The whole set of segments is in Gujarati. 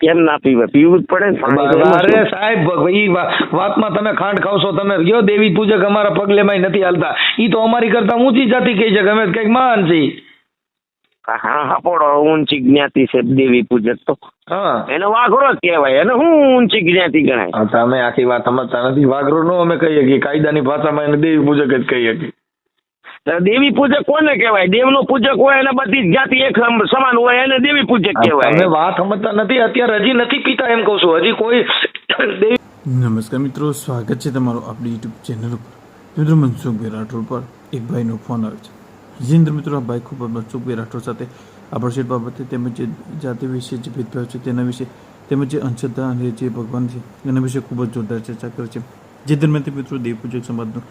કેમ ના પીવે? પીવું જ પડે અરે સાહેબ ઈ વાતમાં તમે ખાંડ ખાવશો તમે કયો દેવી પૂજક અમારા પગલે માં નથી હાલતા. ઈ તો અમારી કરતા ઊંચી જાતિ કહી છે ગમે અમે કંઈક મહાન છીએ. હા હાપોડો ઊંચી જ્ઞાતિ છે દેવી પૂજક તો. હા. એને વાઘરો કહેવાય એને હું ઊંચી જ્ઞાતિ ગણાય? તમે આખી વાત સમજતા નથી. વાઘરો નો અમે કહીએ કે કાયદાની ભાષામાં એને દેવી પૂજક જ કહીએ કે તો દેવી પૂજક કોને કહેવાય? દેવનો પૂજક હોય અને બધી જાતિ એક સમાન હોય એને દેવી પૂજક તમે કહેવાય. વાત સમજતા નથી અત્યારે હજી નથી પીતા એમ કહું છું. હજી કોઈ નમસ્કાર મિત્રો સ્વાગત છે તમારું આપણી યુટ્યુબ ચેનલ ઉપર. મિત્રો મનસુખભાઈ રાઠોડ પર એક ભાઈનો ફોન આવે છે. જીન્દ્ર મિત્રો આ ભાઈ ખૂબ મનસુખભાઈ રાઠોડ સાથે આ પ્રસિદ્ધ બાબતે તેમજ જે જાતિ વિશે જે ભેદભાવ છે તેના વિશે તેમજ જે અંધશ્રદ્ધા અને જે ભગવાન છે એના વિશે ખૂબ જ જોરદાર ચર્ચા કરે છે. જે દરમિયાન મિત્રો દેવપૂજક સમાજનું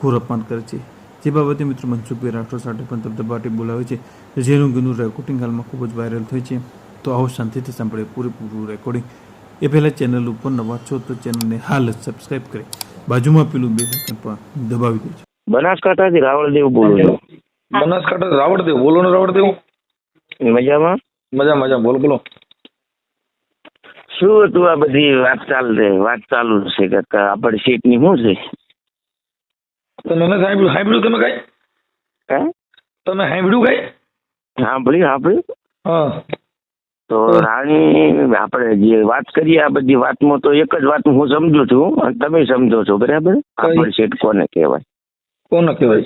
ઘોર અપમાન કરે છે. જે બાબતે મિત્રો મનસુખભાઈ રાઠોડ સાથે પણ ધબધબાટી બોલાવે છે. જેનું ગીનું રેકોર્ડિંગ હાલમાં ખૂબ જ વાયરલ થઈ છે. તો આવો શાંતિથી સાંભળે પૂરેપૂરું રેકોર્ડિંગ એ પહેલાં ચેનલ ઉપર નવા છો તો ચેનલને હાલ જ સબસ્ક્રાઇબ કરી. બાજુમાં પેલું બે બટન પણ દબાવી દેજો. બનાસકાંઠાથી રાવળદેવ બોલું છું. બનાસકાંઠા રાવળદેવ? બોલો ને રાવળદેવ. મજામાં? મજા મજા બોલો બોલો. શું હતું આ બધી વાત ચાલ વાત ચાલુ છે કે આપણી સીટની શું છે? તમે નથી સાંભળ્યું? સાંભળ્યું તમે કઈ? હે? તમે સાંભળ્યું કઈ? સાંભળ્યું સાંભળ્યું. હા. તો રાણી આપણે જે વાત કરીએ આ બધી વાતમાં તો એક જ વાત હું સમજુ છું અને તમે સમજો છો બરાબર? આપણ સીટ કોને કહેવાય? કોને કહેવાય?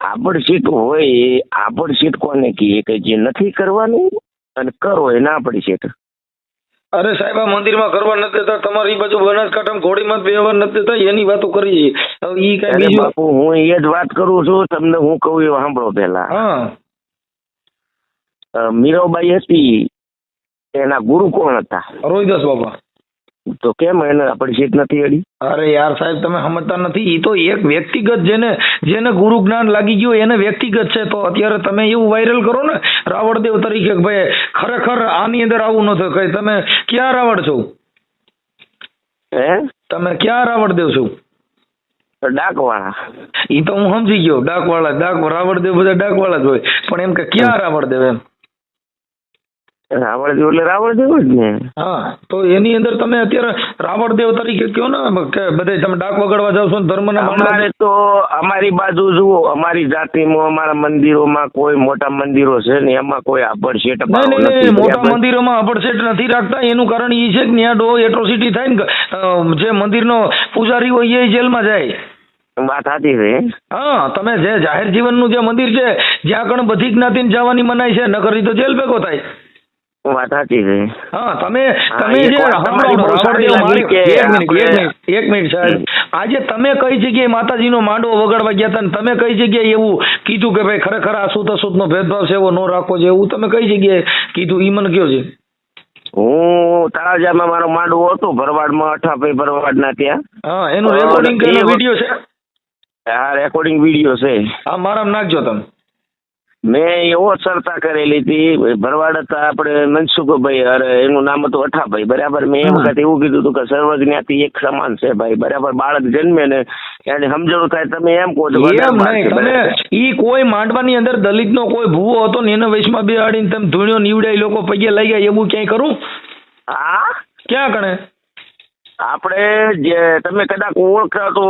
આપણ સીટ હોય એ આપણ સીટ કોને કહીએ કે જે નથી કરવાનું અને કરો એને આપણી સીટ અરે સાહેબ આ મંદિરમાં કરવા નથી દેતા. તમારી બાજુ બનાસકાંઠામાં ઘોડીમાં વ્યવહાર નથી દેતા. એની વાતો કરી હવે ઈ કઈ બીજું બાપુ હું એ જ વાત કરું છું. તમને હું કહું એ સાંભળો પેલા હા. મીરાબાઈ હતી. એના ગુરુ કોણ હતા? રોહિદાસ બાબા તો કેમ એને આપણી સીટ નથી અડી? અરે યાર સાહેબ તમે સમજતા નથી. એ તો એક વ્યક્તિગત જેને જેને ગુરુ જ્ઞાન લાગી ગયું એને વ્યક્તિગત છે. તો અત્યારે તમે એવું વાયરલ કરો ને રાવણદેવ તરીકે ભાઈ ખરેખર આની અંદર આવું ન થાય. કઈ તમે ક્યાં રાવણ છો? હે? તમે ક્યાં રાવણદેવ છો? ડાકવાળા. ઈ તો હું સમજી ગયો. ડાકવાળા ડાક રાવણદેવ બધા ડાકવાળા જ હોય. પણ એમ કે ક્યાં રાવણદેવ એમ? રાવણદેવ એટલે રાવણદેવ જ ને. હા તો એની અંદર તમે અત્યારે રાવણદેવ તરીકે કયો ને કે બધે તમે ડાક વગાડવા જાવ છો ને ધર્મના અમારે તો અમારી બાજુ જુઓ અમારી જાતિમાં અમારા મંદિરોમાં કોઈ મોટા મંદિરો છે ને એમાં કોઈ આભડ શેઠ નહીં ભાવ નહીં નહીં નથી મોટા? મંદિરોમાં અભડસેટ નથી રાખતા. એનું કારણ એ છે કે ત્યાં ડો એટ્રોસિટી થાય ને જે મંદિરનો પૂજારી હોય એ જેલમાં જાય. વાત સાચી છે. હા તમે જે જાહેર જીવનનું જે મંદિર છે જ્યાં કણ બધી જ્ઞાતિને જવાની મનાય છે નકર ઈ તો જેલ ભેગો થાય. વાત સાચી છે. હા તમે હા, તમે જે એક મિનિટ એક મિનિટ સાહેબ. આજે તમે કઈ જગ્યાએ માતાજીનો માંડવો વગાડવા ગયા હતા તમે કઈ જગ્યાએ એવું કીધું કે ભાઈ ખરેખર આ સુત અસુતનો ભેદભાવ છે એવો ન રાખવો છે એવું તમે કઈ જગ્યાએ કીધું? ઈ મને કયો છે. હું તળાજામાં મારો માંડવો હતો ભરવાડમાં અઠાભાઈ ભરવાડના ત્યાં. હા એનું રેકોર્ડિંગ વીડિયો છે? આ રેકોર્ડિંગ વીડિયો છે. હા મારામાં નાખજો તમે. મેં એવો ચર્ચા કરેલી હતી ભરવાડ હતા આપણે મનસુખભાઈ અરે એનું નામ હતું અઠાભાઈ બરાબર? મેં એ વખત એવું કીધું હતું કે સર્વજ્ઞાતિ એક સમાન છે ભાઈ બરાબર? બાળક જન્મે ને એને સમજણ થાય તમે એમ કહો છો એમ નહીં તમે ઈ કોઈ માંડવાની અંદર દલિતનો કોઈ ભૂવો હતો ને એને વૈશમાં બેહાડીને તમે ધૂણ્યો નીવડાય લોકો પગે લઈ ગયા એવું ક્યાંય કરું હા? ક્યાં કણે? આપણે જે તમે કદાચ ઓળખતા તો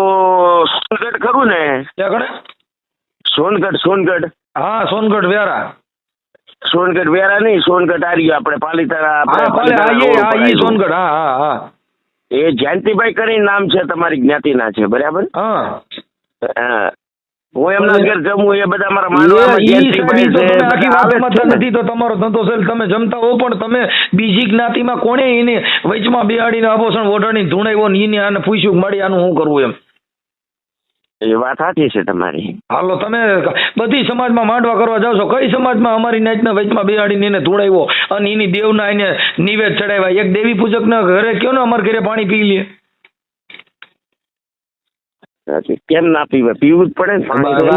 સોનગઢ ખરું ને? ક્યાં કણે? સોનગઢ સોનગઢ. હા સોનગઢ વ્યારા. સોનગઢ વેરા નહીં સોનગઢ આર્યો આપણે પાલિતાણા હા આપણે ભલે હા એ પાલીતાણા હા રોડ સોનગઢ હા હા હા. એ જયંતિભાઈ કરી નામ છે તમારી જ્ઞાતિના છે બરાબર? હા. હા. એમના ઘેર જમું એ બધા મારા જયંતિભાઈ છે, વાત ને. નથી તો તમારો ધંધો છે તમે જમતા હો પણ તમે બીજી જ્ઞાતિમાં કોણે એને વચમાં બેહાડીને આભૂષણ ઓઢાડીને ધૂણાવ્યો ને ઈને આને પૂછ્યું મળી આનું શું કરવું એમ? એ વાત સાચી છે તમારી. હાલો તમે બધી સમાજમાં માંડવા કરવા જાવ છો. કઈ સમાજમાં? અમારી નાચના વચમાં બેહાડીને એને ધૂણાવ્યો અને એની દેવના એને નિવેદ ચડાવ્યા. એક દેવી પૂજકના ઘરે કયો ને અમારે ઘરે પાણી પી લે. કેમ ના પીવે? પીવું જ પડે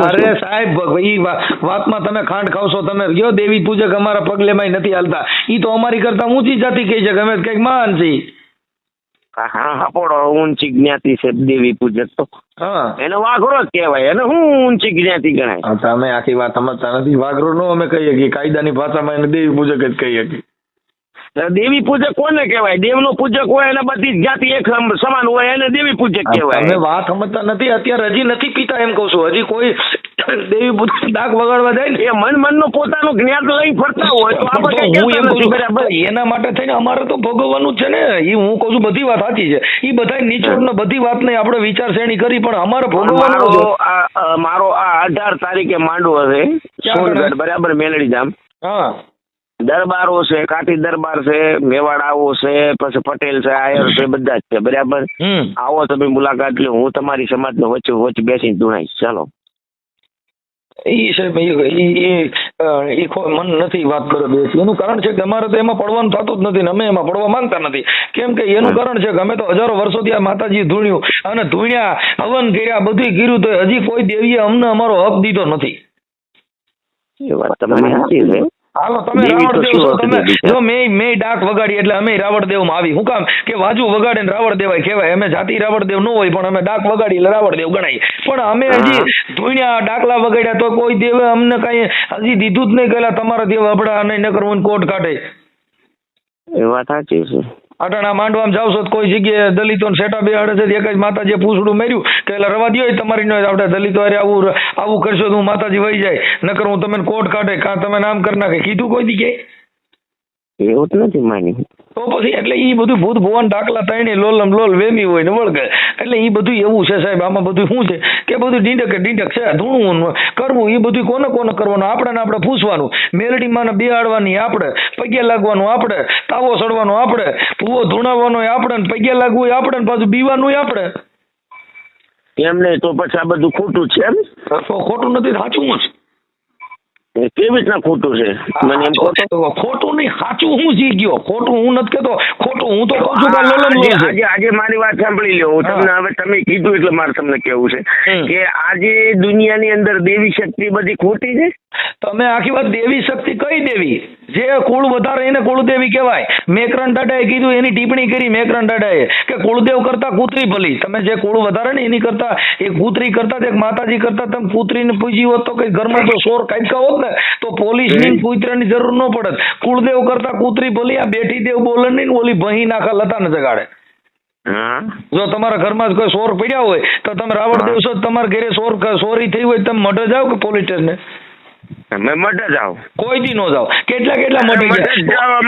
અરે સાહેબ ઈ વાતમાં તમે ખાંડ ખાવશો તમે કયો દેવી પૂજક અમારા પગલેમાંય નથી હાલતા. ઈ તો અમારી કરતા ઊંચી જાતિ કહી છે ગમે અમે કંઈક મહાન છીએ. હા હા હાપોડો ઊંચી જ્ઞાતિ છે દેવી પૂજક તો. એનો વાઘરો જ કહેવાય એને હું ઊંચી જ્ઞાતિ ગણાય? તમે આખી વાત સમજતા નથી. વાઘરો નો અમે કહીએ કે કાયદાની ભાષામાં એને દેવી પૂજક જ કહીએ કે. દેવી પૂજક કોને કહેવાય? દેવનો પૂજક હોય અને બધી જાતિ એક સમાન હોય એને દેવી પૂજક તમે કહેવાય. વાત સમજતા નથી. અત્યારે હજી નથી પીતા એમ કહું છું. હજી કોઈ દેવી પુત્ર ડાક વગાડવા જાય ને એ મન મનનું પોતાનું જ્ઞાન લઈ ફરતા હોય તો હું એમ કહું બરાબર એના માટે થઈને અમારે તો ભોગવવાનું છે ને. એ હું કહું છું બધી વાત સાચી છે. એ બધા નીચોડ ને બધી વાત નહીં આપણે વિચાર શ્રેણી કરી પણ અમારે ભોગવવાનું છે. મારો આ અઢાર તારીખે માંડવો હશે બરાબર મેલડી ધામ હા. દરબારો છે કાઠી દરબાર છે મેવાડાઓ છે પછી પટેલ છે આયર છે બધા જ છે બરાબર? આવો તમે મુલાકાત લો હું તમારી સમાજનો વચ્ચે વચ્ચે બેસીને ધૂણાઈશ. ચાલો. વાત કરો એનું કારણ છે કે અમારે તો એમાં પડવાનું થતું જ નથી અમે એમાં પડવા માંગતા નથી. કેમ કે એનું કારણ છે કે અમે તો હજારો વર્ષોથી આ માતાજી ધૂણ્યું અને ધૂણ્યા, હવન કર્યા બધું કર્યું તો હજી કોઈ દેવીએ અમને અમારો હક દીધો નથી. એ વાત તમારી હાલો તમે રાવણ દેવ છો તમે? જો મે મે ડાક વગાડી એટલે અમે રાવણ દેવમાં આવી. હું કામ કે વાજુ વગાડે ને રાવણ દેવાય કહેવાય. અમે જાતિ રાવણ દેવ ન હોય પણ અમે ડાક વગાડી એટલે રાવણ દેવ ગણાય. પણ અમે હજી ધૂણ્યા ડાકલા વગાડ્યા તો કોઈ દેવે અમને કઈ હજી દીધું જ નહીં ગયેલા તમારા દેવ આપડા નહીં ન કરવું કોટ કાઢે. એ વાત સાચી છે. અટાણા માંડવામાં જાવ છો તો કોઈ જગ્યાએ દલિતો સેટા બેહાડે છે, એક જ માતાજીએ પૂછડું માર્યું કે એટલે રવા દો તમારી નો આપણે દલિતો અરે આવું આવું કરશો તો હું માતાજી વહી જાય. નકર હું તમને કોટ કાઢે, કાં તમે નામ કરી નાખે. કીધું કોઈ દી ક્યાંય? એવું જ નથી માની. તો પછી એટલે એ બધું ભૂત ભુવન ડાકલા તઈને લોલમ લોલ વેમી હોય ને વળગે. એટલે ઈ બધું એવું છે સાહેબ આમાં બધું શું છે? કે બધું ડીંડક ડીંડક છે ધૂણવું કરવું એ બધું કોને કોને કરવાનું? આપણે ને આપણે પૂછવાનું મેલડીમાં બિહાડવાની આપણે પગે લાગવાનું આપણે તાવો સડવાનો આપણે ભૂવો ધૂણાવવાનો આપણે ને પગે લાગવું આપણે ને પાછું બીવાનું આપણે. એમ નહીં તો પછી આ બધું ખોટું છે એમ? તો ખોટું નથી સાચું જ. એ કેવી રીતના ખોટું છે? મને એમ કહો ખોટું નહીં સાચું હું જી ગયો. ખોટું હું નથી કેતો. ખોટું હું તો કહું છું કે લોલમ આજે આજે આજે મારી વાત સાંભળી લો હું તમને હવે તમે કીધું એટલે મારે તમને કેવું છે કે આજે દુનિયાની અંદર દેવી શક્તિ બધી ખોટી છે? તમે આખી વાત દેવી શક્તિ કઈ દેવી? જે કુળ વધારે એને કુળદેવી કહેવાય. મેકરણ દાદાએ કીધું એની ટિપ્પણી કરી મેકરણ દાદાએ કે કુળદેવ કરતા કૂતરી ભલી. તમે જે કુળ વધારે ને એની કરતા એ કૂતરી કરતા એક માતાજી કરતા તમે કૂતરીને પૂજી હોત તો કઈ ઘરમાં તો સોર કાઢકા હોત ને? તો પોલીસની ને કૂતરાની જરૂર ન પડત. કુળદેવ કરતા કૂતરી ભલી આ બેઠી દેવ બોલે નહીં ને ઓલી ભહી નાખા લતા ને જગાડે. જો તમારા ઘરમાં જ કોઈ સોર પડ્યા હોય તો તમે રાવણ દેવસો તમારા ઘરે સોર સોરી થઈ હોય તમે મઢે જાઓ કે પોલીસ સ્ટેશને? તમે મઢ જાઓ કોઈ દી નો જાઓ. કેટલા કેટલા મઢે જાઓ,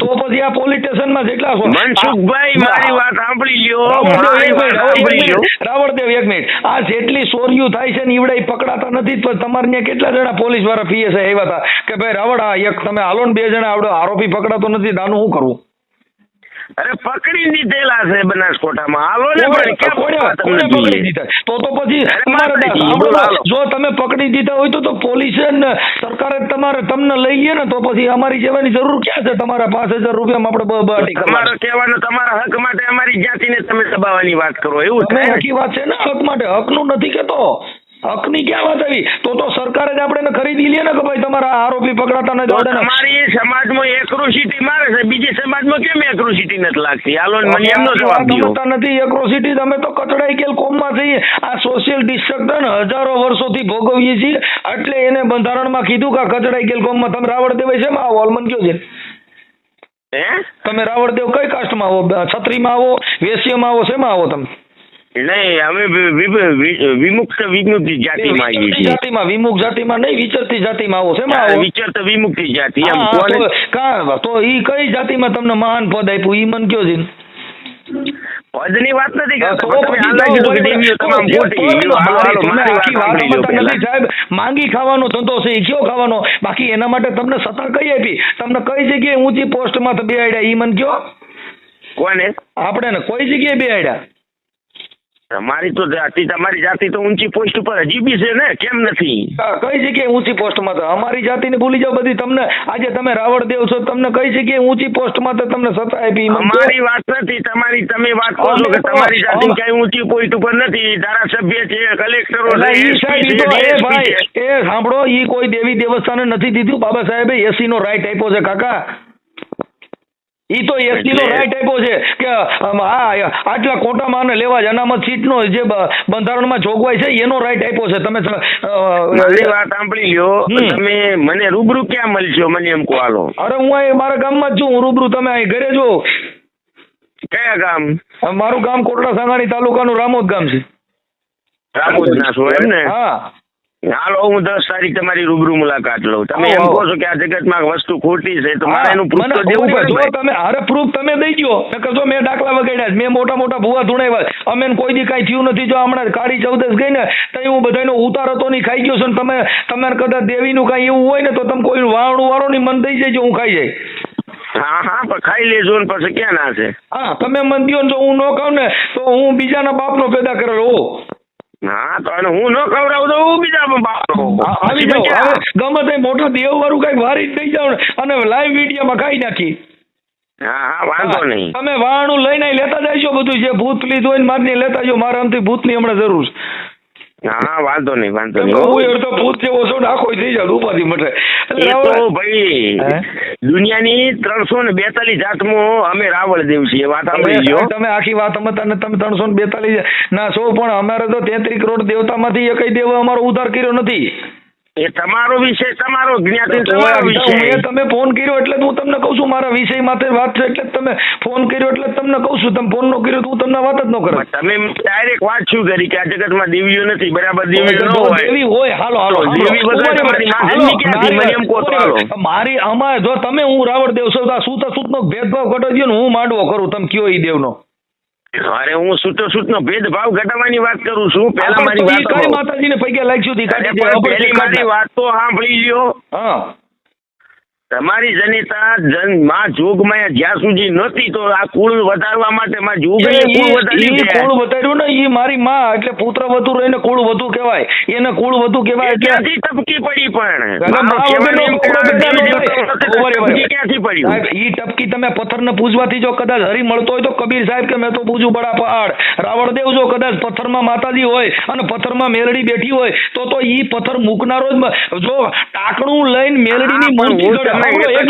તો પછી આ પોલીસ સ્ટેશનમાં જેટલા છો. મનસુખભાઈ મારી વાત સાંભળી લ્યો. રાવણદેવ એક મિનિટ, આ જેટલી ચોરીઓ થાય છે ને ઈવડાઈ પકડાતા નથી તો તમારે ત્યાં કેટલા જણા પોલીસવાળા પીએસઆઈ આવ્યા હતા? કે ભાઈ રાવણ આ એક તમે હાલો ને બે જણા આવડો આરોપી પકડાતો નથી આનું શું કરવું? અરે પકડી દીધેલા છે બનાસકોટામાં હાલો ને કોણે પકડી? દીધા? તો તો પછી. જો તમે પકડી દીધા હોય તો તો પોલીસે ને સરકારે તમારે તમને લઈ લે ને તો પછી અમારી જવાની જરૂર ક્યાં છે? તમારા પાંચ હજાર રૂપિયામાં આપણે તમારો કહેવાનો તમારા હક માટે અમારી જાતિને તમે દબાવવાની વાત કરો એવું આખી વાત છે ને હક માટે? હકનું નથી કેતો. હકની ક્યાં વાત આવી? તો તો સરકારે જ આપણે ખરીદી લે ને કે ભાઈ તમારા આરોપી પકડાતા નથી. તમારી સમાજમાં એક્રોસિટી મારે છે બીજી સમાજમાં કેમ એક્રોસિટી નથી લાગતી? હાલો મને એમનો જવાબ દો. નથી એક્રોસિટી તમે તો કચડાઈ કેલ કોમમાં છીએ. આ સોશિયલ ડિસ્ટ્રક્શન હજારો વર્ષોથી ભોગવીએ છીએ. એટલે એને બંધારણમાં કીધું કે કચડાઈ કેલ કોમમાં તમે રાવણ દેવાય છે આ વોલમન કયો છે? હે? તમે રાવણદેવ કઈ કાસ્ટમાં આવો? છત્રીમાં આવો વેશ્યમાં આવો શેમાં આવો તમે? નહીં અમે વિમુક્ત વિમુક્તિ જાતિમાં આવીએ વિચરતી છીએ. જાતિમાં વિમુખ જાતિમાં નહીં વિચરતી જાતિમાં આવો શેમાં આવો? વિચરત વિમુક્તિ જાતિ એમ કોને? કા તો ઈ કઈ જાતિમાં તમને મહાન પદ આપ્યું? ઈ મન કયો છે? પદની વાત નથી હા, કરતો તો પણ પછી તમે હાલ જાઓ, કીધું કે બરાબર. દેવીઓ તો તમામ જે ખોટી કોઈ લ્યો, હાલો, હાલો, તમે મારી વાત આખી વાત સાંભળી લ્યો સમજતા નથી, પહેલા. સાહેબ માંગી ખાવાનો ધંધો છે એ કયો ખાવાનો? બાકી એના માટે તમને સત્તા કઈ આપી? તમને કઈ જગ્યાએ ઊંચી પોસ્ટમાં તો બેહાડ્યા ઈ મન કયો? કોને? આપણે ને કોઈ જગ્યાએ બેહાડ્યા. તમારી તો જાતિ તમારી જાતિ તો ઊંચી પોસ્ટ ઉપર હજી બી છે ને? કેમ નથી? કઈ જગ્યાએ ઊંચી પોસ્ટમાં તો? અમારી જાતિને ભૂલી જાઓ બધી. તમને આજે તમે રાવણદેવ છો તમને કઈ જગ્યાએ ઊંચી પોસ્ટમાં તો તમને સત્તા આપી? અમારી વાત નથી તમારી તમે વાત કરો છો કે તમારી જાતિ ક્યાંય ઊંચી પોસ્ટ ઉપર નથી. ધારાસભ્ય છે કલેક્ટરો છે. એ સાંભળો ઈ કોઈ દેવી દેવસ્થાને નથી દીધું. બાબા સાહેબે એસી નો રાઈટ આપ્યો છે કાકા. ઈ તો એસટી નો રાઈટ આપ્યો છે કે આટલા કોટામાં આને લેવા જ અનામત સીટનો જે બંધારણમાં જોગવાઈ છે એનો રાઈટ આપ્યો છે. તમે મારી વાત સાંભળી લ્યો. તમે મને રૂબરૂ ક્યાં મળશો? મને એમ કહો હાલો. અરે હું અહીં મારા ગામમાં જ છું. હું રૂબરૂ તમે અહીં ઘરે જો કયા ગામ? મારું ગામ કોટડા સાંગાણી તાલુકાનું રામોદ ગામ છે. રામોદ ના છો એમ ને? હા. હાલો હું દસ તારીખ તમારી રૂબરૂ મુલાકાત લઉં. તમે એમ કહો છો કે આ જગતમાં વસ્તુ ખોટી છે તો મારે એનું પ્રૂફ તો દેવું પડે. તમે હારે પ્રૂફ તમે દઈ દો નકર જો મેં દાખલા વગાડ્યા. મેં મોટા મોટા ભૂવા ધૂણાવ્યા અમે કોઈ દી કાંઈ થયું નથી. જો હમણાં કાળી ચૌદસ ગઈ ને તો હું બધાનો ઉતાર હતો નહીં ખાઈ ગયો છું ને તમે તમારે કદાચ દેવીનું કાંઈ એવું હોય ને તો તમે કોઈ વાળું વાળો ની મન દઈ જજો હું ખાઈ જાય. હા હા પણ ખાઈ લેજો ને પછી ક્યાં ના છે? હા તમે મન દો ને જો હું ન ખાઉં ને તો હું બીજાના બાપનો પેદા કરેલો હો હા તો અને હું ન ખવડાવું તો હું બીજા બાપનો આવી? હવે ગમે તે મોટા દેવ વાળું કંઈક વારી થઈ જાવ અને લાઈવ વિડીયોમાં ખાઈ નાખી. હા વાંધો નહીં. તમે વાણું લઈને લેતા જાયજો બધું જે ભૂત લીધું હોય ને મારી લેતા જાઓ મારા આમથી ભૂતની હમણાં જરૂર છે. હા વાંધો નહીં વાંધો નહીં. હો. હું ભૂત જેવો છું ને આખો થઈ જાય ઉપાધિ મટે. તો ભાઈ દુનિયાની ત્રણસો ને બેતાલીસ જાતમાં અમે રાવળ દેવ છીએ વાત સાંભળી ગયો તમે આખી વાત અમે ને તમે ત્રણસો ને બેતાલીસ ના છો પણ અમારે તો તેત્રીસ કરોડ દેવતામાંથી એકય દેવ અમારો ઉદ્ધાર કર્યો નથી. એ તમારો વિષય તમારો જ્ઞાતિ તમારો વિષય તમે ફોન કર્યો એટલે હું તમને કહું છું મારા વિષય માટે વાત છે એટલે તમે ફોન કર્યો એટલે તમને કહું છું તમે ફોન નો કર્યો તો હું તમને વાત જ ન કરું તમે ડાયરેક્ટ વાત શું કરી કે આ જગતમાં દેવીઓ નથી બરાબર દેવીઓ ન હોય દેવી હોય હાલો હાલો દેવી ઊભા તમારી રહો. માં ક્યાંથી? મને એમ કહો હાલો. મારી અમારે જો તમે હું રાવણ દેવ છો તો આ સૂતા સૂતનો ભેદભાવ ઘટો દ્યો ને હું માંડવો કરું તમે કયો ઈ દેવનો અરે હું સૂતો સૂતનો ભેદભાવ ઘટાડવાની વાત કરું છું. પહેલા મારી વાત માતાજીને પૈકી લાગશું તી અરે કાઢી દે પણ અપર પહેલી શેખ મારી વાત તો સાંભળી લ્યો. હા. તમારી જનિતા જનમાં જોગમાં જ્યાં સુધી નથી તો આ કુળ વધારવા માટે માં જોગ કુળ વધારી કુળ વધાર્યું ને એ મારી માં એટલે પુત્ર વધુ રહીને કુળ વધુ કહેવાય. એને કુળ વધુ કહેવાય એટલે ટપકી પડી પણ? ન ઈ ટપકી તમે પથ્થરને પૂજવાથી જો કદાચ હરી મળતો હોય તો કબીર સાહેબ કે મેં તો પૂજું બડા પહાડ. રાવણ દેવ જો કદાચ પથ્થરમાં માતાજી હોય અને પથ્થરમાં મેલડી બેઠી હોય તો તો ઈ પથ્થર મૂકનારો જ જો ટાકણું લઈને મેલડીની મૂર્તિ એક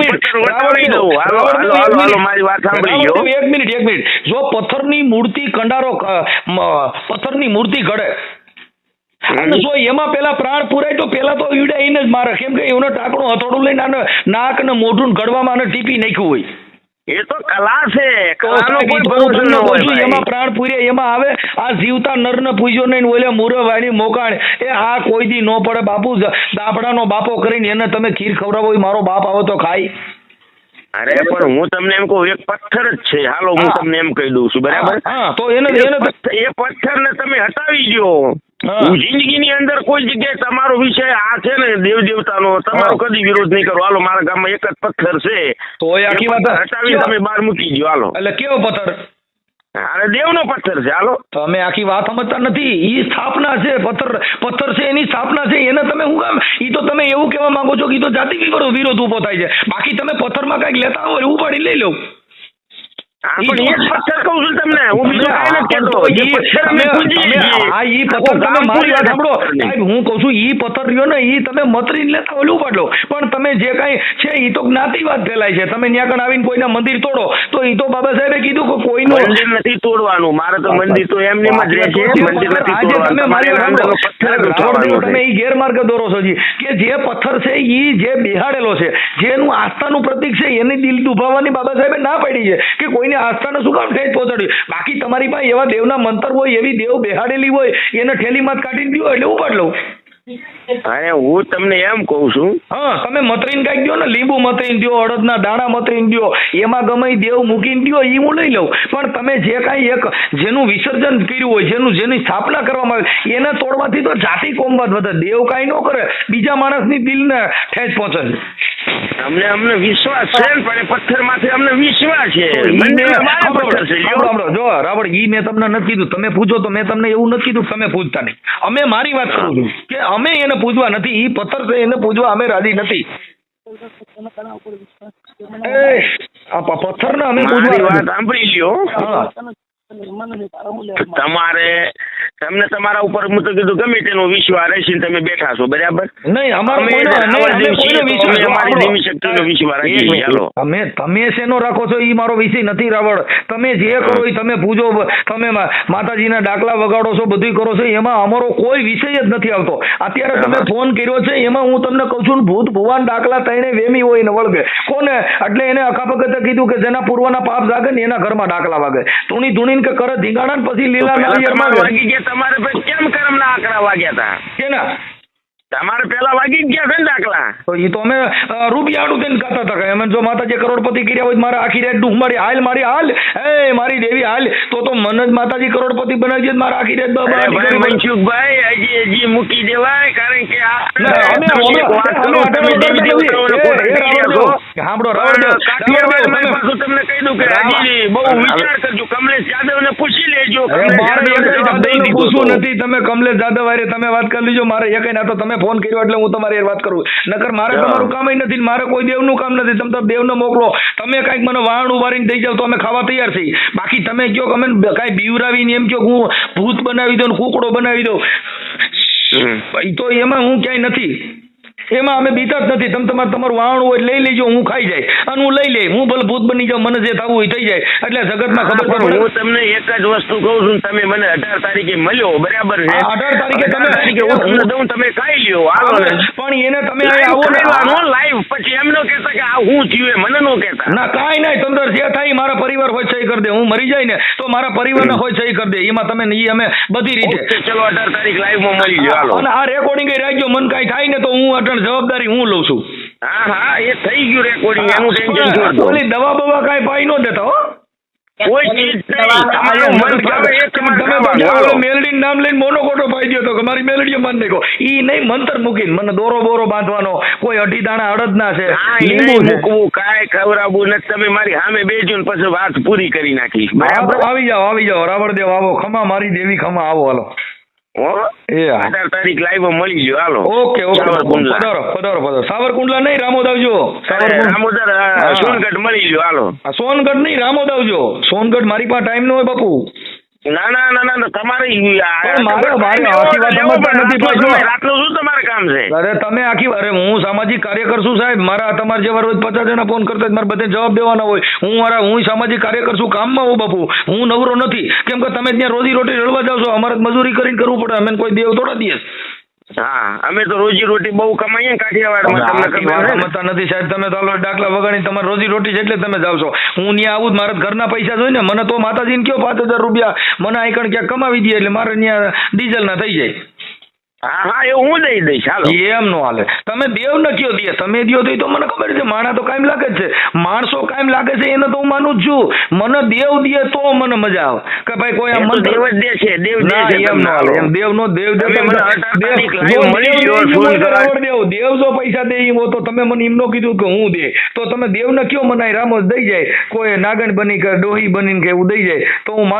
મિનિટ. એક મિનિટ. જો પથ્થરની મૂર્તિ કંડારો પથ્થરની મૂર્તિ ઘડે. અને જો એમાં પેલા પ્રાણ પુરાય તો પેલા તો ઈડા એને જ મારે. કેમ કે એનો ટાંકણું હથોડું લઈને નાક ને મોઢું ઘડવામાં ગળવામાં ટીપી નાખ્યું હોય. એ તો કલા છે. તો કલાનો સાહેબ, કોઈ ભરોસો ન હોય એમાં પ્રાણ પૂર્યા એમાં આવે. આ જીવતા નરને પૂજ્યો નહીં ઓલે મુરવાણી મોકાણ. એ આ કોઈ દી નો પડે બાપુ દાપડાનો બાપો કરીને એને તમે ખીર ખવડાવો મારો બાપ આવે તો ખાય. અરે પણ હું તમને એમ કહું એક પથ્થર જ છે. હાલો હું તમને એમ કહી દઉં છું બરાબર? તો એને એ પથ્થર- ને પથ્થરને તમે હટાવી દો જિંદગીની અંદર કોઈ જગ્યાએ તમારો વિષય આ છે ને દેવ દેવતાનો તમારો કદી વિરોધ નહીં કરો. હાલો મારા ગામમાં એક જ પથ્થર છે. તો એ આખી વાત હટાવી તમે બહાર મૂકી દો હાલો. એટલે કેવો પથ્થર? અરે દેવનો પથ્થર છે. હાલો. તમે આખી વાત સમજતા નથી. એ સ્થાપના છે. પથ્થર પથ્થર છે એની સ્થાપના છે. એને તમે હું કામ? એ તો તમે એવું કહેવા માંગો છો કે એ તો જાતિ વિરોધ વિરોધ ઊભો થાય છે. બાકી તમે પથ્થરમાં કંઈક લેતા હોય ઉપાડી લઈ લો. હા ઈ પણ એ પથ્થર કહું છું તમને. હું બીજું કાંઈ નથી કહેતો. ઈ પથ્થર અમે તમે- પૂજીએ તમે- છીએ. હા, ઈ પથ્થર તમે મારી વાત સાંભળો. સાહેબ હું કહું છું ઈ પથ્થર રહ્યો ને ઈ તમે મતરીને લેતા હોય ઉપાડ પણ તમે જે કાંઈ છે ઈ તો જ્ઞાતિવાદ ફેલાય છે. તમે ત્યાં કણ આવીને કોઈના મંદિર તોડો તો ઈ તો બાબા સાહેબે કીધું કે કોઈનું મંદિર નથી તોડવાનું. મારે તો મંદિર તો એમની જ રહે છે. મંદિર નથી આજે તમે મારી વાત સાંભળો. ઈ ગેરમાર્ગે દોરો છો જી. કે જે પથ્થર છે ઈ જે બિહાડેલો છે જેનું આસ્થાનું પ્રતીક છે એની દિલ દુભાવવાની બાબા સાહેબે ના પાડી છે. કે કોઈને આસ્થાને શું કામ ઠેઠ પહોંચાડ્યું. બાકી તમારી પાસે એવા દેવના મંતર હોય એવી દેવ બેહાડેલી હોય એને ઠેલીમાં જ કાઢીને દો એટલે ઉપાડ લઉં. અરે હું તમને એમ કહું છું. હા તમે મતરીને કાંઈક દો ને લીંબુ મતરીને દો અડદના દાણા મતરીને દો એમાં ગમે દેવ મૂકીને દો એ હું લઈ લઉં. પણ તમે જે કાંઈ એક જેનું વિસર્જન કર્યું હોય જેનું જેની સ્થાપના કરવામાં આવે એને તોડવાથી તો જાતિ કોમવાદ વધે. દેવ કાંઈ ન કરે બીજા માણસની દિલને ઠેસ પહોંચે. અમને અમને વિશ્વાસ છે ને પણ પથ્થરમાંથી અમને વિશ્વાસ છે. પથ્થર. જો રાવણ ઈ મેં તમને નથી કીધું. તમે પૂછો તો મેં તમને એવું નથી કીધું તમે પૂછતા નહીં. અમે મારી વાત કરું છું કે અમે એને પૂજવા નથી. ઈ પથ્થર છે એને પૂજવા અમે રાજી નથી. આ પ- પથ્થરને અમે પૂજવા વાત સાંભળી લ્યો. તમારે તમને તમારા ઉપર હું તો કીધું ગમે તેનો વિશ્વાસ રહેશે તમે બેઠા છો બરાબર? નહીં અમારો વિશ્વાસ. તમે તમે શેનો રાખો છો એ મારો વિષય નથી રાવળ. તમે જે કરો એ તમે પૂજો તમે માતાજીના ડાકલા વગાડો છો બધું કરો છો એમાં અમારો કોઈ વિષય જ નથી આવતો. અત્યારે તમે ફોન કર્યો છે એમાં હું તમને કહું છું ભૂત ભુવાન ડાકલા તઈને વેમી હોય ને વળગે. કોને? એટલે એને અખાપગત કીધું કે જેના પૂર્વના પાપ જાગે ને એના ઘરમાં ડાકલા વાગે. ધૂણી ધૂણીને કે કરે ધીંગાણા પછી લીલા નાળિયેર તમારે વાગી ગયા. તમારે પછી કેમ ના આંકડા વાગ્યા હતા કેના? તમારે પહેલા વાગી જ ગયા છે ને દાખલા તો એ તો અમે અ, રૂપિયાનું થઈને ગાતા હતા કે અમે જો માતાજી કરોડપતિ કર્યા હોય તો મારે આખી રાત ડૂહ મારી હાલ મારી હાલ હે મારી દેવી હાલ તો તો મને જ માતાજી કરોડપતિ બનાવી દે તો મારે આખી રાત બ- અરે બ- ભાઈ કરી- મનસુખભાઈ હજી હજી મૂકી દેવાય કારણ કે આ ના, અમે- તમે અમે- એક વાત અમે કરો, અઢાર તમે વર્ષના દેવી નથી. દેવતાઓને એ- ખોટા એ કહી રહ્યા રાવણદેવ, છો. સાંભળો, પણ રાવણદેવ, કાઠિયાવાડ મેં રાવણદેવ, પાછું તમને કહી દઉં કે રાવણ- હજી બહુ વિચાર કરજો કમલેશ યાદવને પૂછી લેજો અરે કમલેશ મારે યાદવને એકેય જવાબ દઈ જાદવને દીધો પૂછવું તો. નથી તમે કમલેશ જાદવ હારે તમે વાત કરી લીજો મારે એકેય ના તો તમે ફોન કર્યો એટલે હું તમારી વાત કરું. નકર મારે તમારું કામ નથી મારે કોઈ દેવનું કામ નથી. તમે તો દેવને મોકલો. તમે કાંઈક મને વાહણ ઉભારીને દઈ જાવ તો અમે ખાવા તૈયાર છીએ. બાકી તમે કયો કે અમે કાંઈ બીવરાવીને એમ કયો હું ભૂત બનાવી દઉં ને કૂકડો બનાવી દઉં. તો એમાં હું ક્યાંય નથી. એમાં અમે બીતા જ નથી. તમે તમારે તમારું વાહણ હોય લઈ લેજો હું ખાઈ જાય. અને હું લઈ લઈ હું ભલે ભૂત બની જાઉં મને જે થવું હોય થઈ જાય. એટલે જગતમાં ખબર પડે. હું તમને એક જ વસ્તુ કહું છું તમે મને અઢાર તારીખે મળ્યો બરાબર છે? અઢાર તારીખે તમે- તારીખે હું તમને દઉં તમે ખાઈ લ્યો ને. પણ એને તમે આવો લાઈવ પછી એમ ન કહેતા કે આ હું થયું એ મને ન કહેતા. ના કાંઈ નહીં. તંદર જે થાય મારા પરિવાર હોય સહી કરી દે. હું મરી જાય ને તો મારા પરિવારના હોય સહી કરી દે. એમાં તમે એ અમે બધી રીતે ચલો અઢાર તારીખ લાઈવમાં મળી હાલો. અને આ રેકોર્ડિંગ રાખજો. મન કાંઈ થાય ને તો હું અટણ જવાબદારી હું લઉં છું. હા હા એ થઈ ગયું રેકોર્ડિંગ એનું ટેન્શન છોડ ઓલી દવા બવા કાઈ પાઈ ન દેતા હો. કોઈ ચીજ નહીં. તમારું મન ભાવે એ તમે મેલડીનું નામ લઈને મોનો કોટો પાઈ દો તો કે મારી મેલડીએ માન નાખ્યો ઈ નહીં મંતર મૂકીને મને દોરો બોરો બાંધવાનો. કોઈ અઢી દાણા અડદના છે હા, એ લીંબુ નહીં મૂકવું કાંઈ ખવડાવવું નથી. તમે મારી સામે બેજો ને પછી વાત પૂરી કરી નાખી બરાબર? આવી જાઓ આવી જાઓ. રાવણદેવ આવો ખમા મારી દેવી ખમા આવો હાલો. અઢાર તારીખ લાઈવ મળી લ્યો હાલો. Okay okay Savarkundla. પધારો પધારો પધારો. સાવરકુંડલા નહીં રામોદ રામોદર સોનગઢ મળી ગયો. હાલો. સોનગઢ નહીં રામોદ આવજો. સોનગઢ મારી પાસે ટાઈમ ન હોય બાપુ. ના ના ના ના ના, તમારે ઈ આ- પણ મારે- મારે આખી વાત સમજતા નથી, રાતનું ભાઈ, જો. સમય, રાતનું શું તમારે કામ છે? અરે તમે આખી અરે હું સામાજિક કાર્યકર છું સાહેબ મારા તમારા જેવા રોજ પચાસ જણા ફોન કરતા મારે બધે જવાબ દેવાના હોય. હું મારા હું સામાજિક કાર્યકર છું કામમાં હું બાપુ. હું નવરો નથી. કેમ કે તમે ત્યાં રોજી રોટી રળવા જાવ છો અમારે મજૂરી કરીને કરવું પડે અમે કોઈ દેવ થોડા દઈએ હા અમે તો રોજી રોટી બહુ કમાઈએ ને કાઠિયાવાડમાં તમને ખબર? સમજતા નથી સાહેબ તમે તો ડાકલા વગાડી તમારી રોજી રોટી છે એટલે તમે જાવ છો હું ત્યાં આવું મારા ઘરના પૈસા જોઈને મને તો માતાજીને કયો પાંચ હજાર રૂપિયા મને આઈકણ ક્યાંક કમાવી દે એટલે મારે ત્યાં ડીઝલ ના થઈ જાય હા હા એ હું દઈ દઈશ હાલો. એમ નો હાલે. તમે દેવ ન કયો દે તમે દો તો તો મને ખબર છે માણા તો કાયમ લાગે છે. માણસો કાયમ લાગે છે એને તો હું માનું જ છું. મને દેવ દે તો મને મજા આવે. કે ભાઈ કોઈ એ આમ તો દેવ દે છે દેવ દે છે એમ નો હાલે. એમ દેવ નો દેવ મને અઢાર દેવ મળી ગયો, દે ફોન મને કરાય. દેવ દેવ જો પૈસા દે ઈ તો તમે મને એમ નો કીધું કે હું દે. તો તમે દેવ ને કયો મને રામો દઈ જાય. કોઈ નાગણ બની કે ડોહી બનીને કે એવું દઈ જાય. તો હું માનું